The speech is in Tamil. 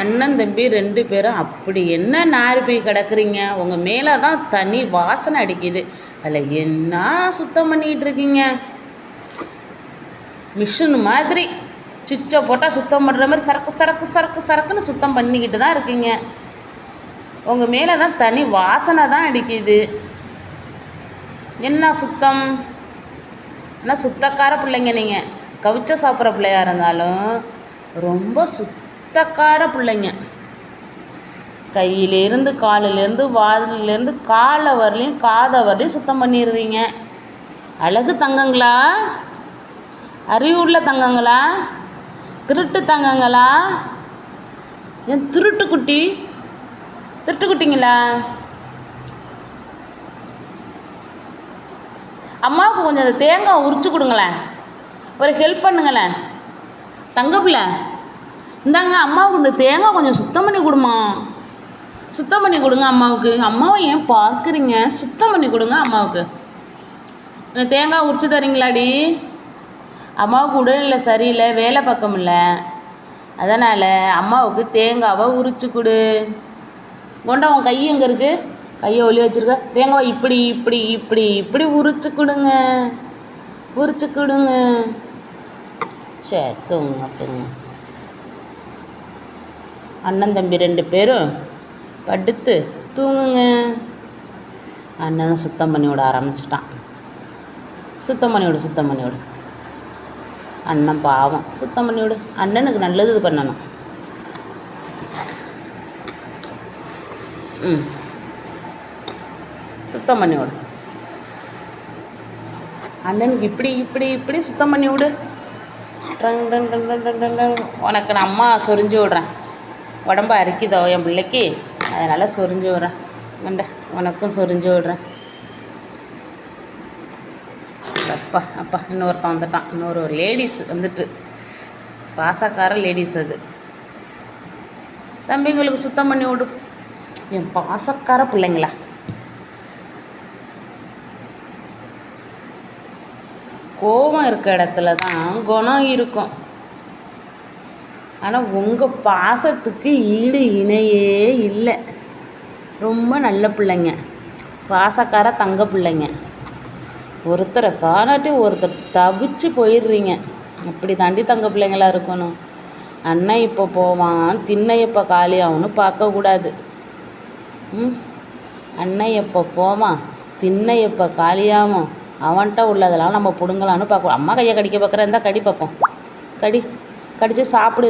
அண்ணன் தம்பி ரெண்டு பேரும் அப்படி என்ன நாறு போய் கிடக்குறீங்க? உங்கள் மேலே தான் தனி வாசனை அடிக்குது. அதில் என்ன சுத்தம் பண்ணிக்கிட்டு இருக்கீங்க? மிஷின் மாதிரி சுவிட்சை போட்டால் சுத்தம் பண்ணுற மாதிரி சரக்கு சரக்கு சரக்கு சரக்குன்னு சுத்தம் பண்ணிக்கிட்டு தான் இருக்கீங்க. உங்கள் மேலே தான் தனி வாசனை தான் அடிக்குது. என்ன சுத்தம்? என்ன சுத்தக்கார பிள்ளைங்க நீங்கள் கவிச்ச சாப்பிட்ற பிள்ளையாக இருந்தாலும் ரொம்ப சுத்தக்கார பிள்ளைங்க. கையிலேருந்து காலிலேருந்து வாதிலேருந்து காலை வரலையும் காதை வரலையும் சுத்தம் பண்ணிடுவீங்க அழகு தங்கங்களா? அறிவுள்ள தங்கங்களா? திருட்டு தங்கங்களா? ஏன் திருட்டு குட்டி? திருட்டு குட்டிங்களா? அம்மாவுக்கு கொஞ்சம் அந்த தேங்காய் உரிச்சு கொடுங்களேன். ஒரு ஹெல்ப் பண்ணுங்களேன். தங்க பிள்ளை. இந்தாங்க அம்மாவுக்கு இந்த தேங்காய் கொஞ்சம் சுத்தம் பண்ணி கொடுமா. சுத்தம் பண்ணி கொடுங்க அம்மாவுக்கு. அம்மாவை ஏன் பார்க்குறீங்க? சுத்தம் பண்ணி கொடுங்க அம்மாவுக்கு. இந்த தேங்காய் உரிச்சு தரீங்களாடி? அம்மாவுக்கு உடல்நிலை சரியில்லை வேலை பக்கம் இல்லை. அதனால் அம்மாவுக்கு தேங்காவை உரிச்சு கொடு. கொண்டா உன் கை எங்கே இருக்குது கையை ஒளி வச்சுருக்க. தேங்காவை இப்படி இப்படி இப்படி இப்படி உரிச்சு கொடுங்க. உரிச்சு கொடுங்க. சரி தூங்க தூங்க. அண்ணன் தம்பி ரெண்டு பேரும் படுத்து தூங்குங்க. அண்ணனை சுத்தம் பண்ணி விட ஆரம்பிச்சிட்டான். சுத்தம் பண்ணி விடு சுத்தம் பண்ணி விடு. அண்ணன் பாவம். சுத்தம் பண்ணி விடு. அண்ணனுக்கு நல்லது இது பண்ணணும். ம். சுத்தம் பண்ணி விடு. அண்ணனுக்கு இப்படி இப்படி இப்படி சுத்தம் பண்ணி விடு. உனக்கு நான் அம்மா சொரிஞ்சு விடுறேன். உடம்ப அரிக்குதோ என் பிள்ளைக்கு? அதனால் சொரிஞ்சு விட்றேன் இந்த உனக்கும் சொரிஞ்சு விட்றேன். அப்பா அப்பா இன்னொருத்தன் வந்துட்டான். இன்னொரு ஒரு லேடிஸ் வந்துட்டு. பாசக்கார லேடிஸ் அது. தம்பிங்களுக்கு சுத்தம் பண்ணி விடு. என் பாசக்கார பிள்ளைங்களா? கோபம் இருக்க இடத்துல தான் குணம் இருக்கும். ஆனால் உங்கள் பாசத்துக்கு ஈடு இணையே இல்லை. ரொம்ப நல்ல பிள்ளைங்க. பாசக்கார தங்க பிள்ளைங்க. ஒருத்தரை காணாட்டி ஒருத்தர் தவிச்சு போயிடுறீங்க. அப்படி தாண்டி தங்க பிள்ளைங்களா இருக்கணும். அண்ணன் இப்போ போவான் திண்ணை எப்போ காலியாகும்னு பார்க்கக்கூடாது ம்? அண்ணன் எப்போ போவான் திண்ணை எப்போ காலியாகும் அவன்கிட்ட உள்ளதெல்லாம் நம்ம பிடுங்கலான்னு பார்க்கணும் அம்மா கையை கடிக்க பார்க்குறா இருந்தால் கடி பார்ப்போம் கடி கடிச்சு சாப்பிடு.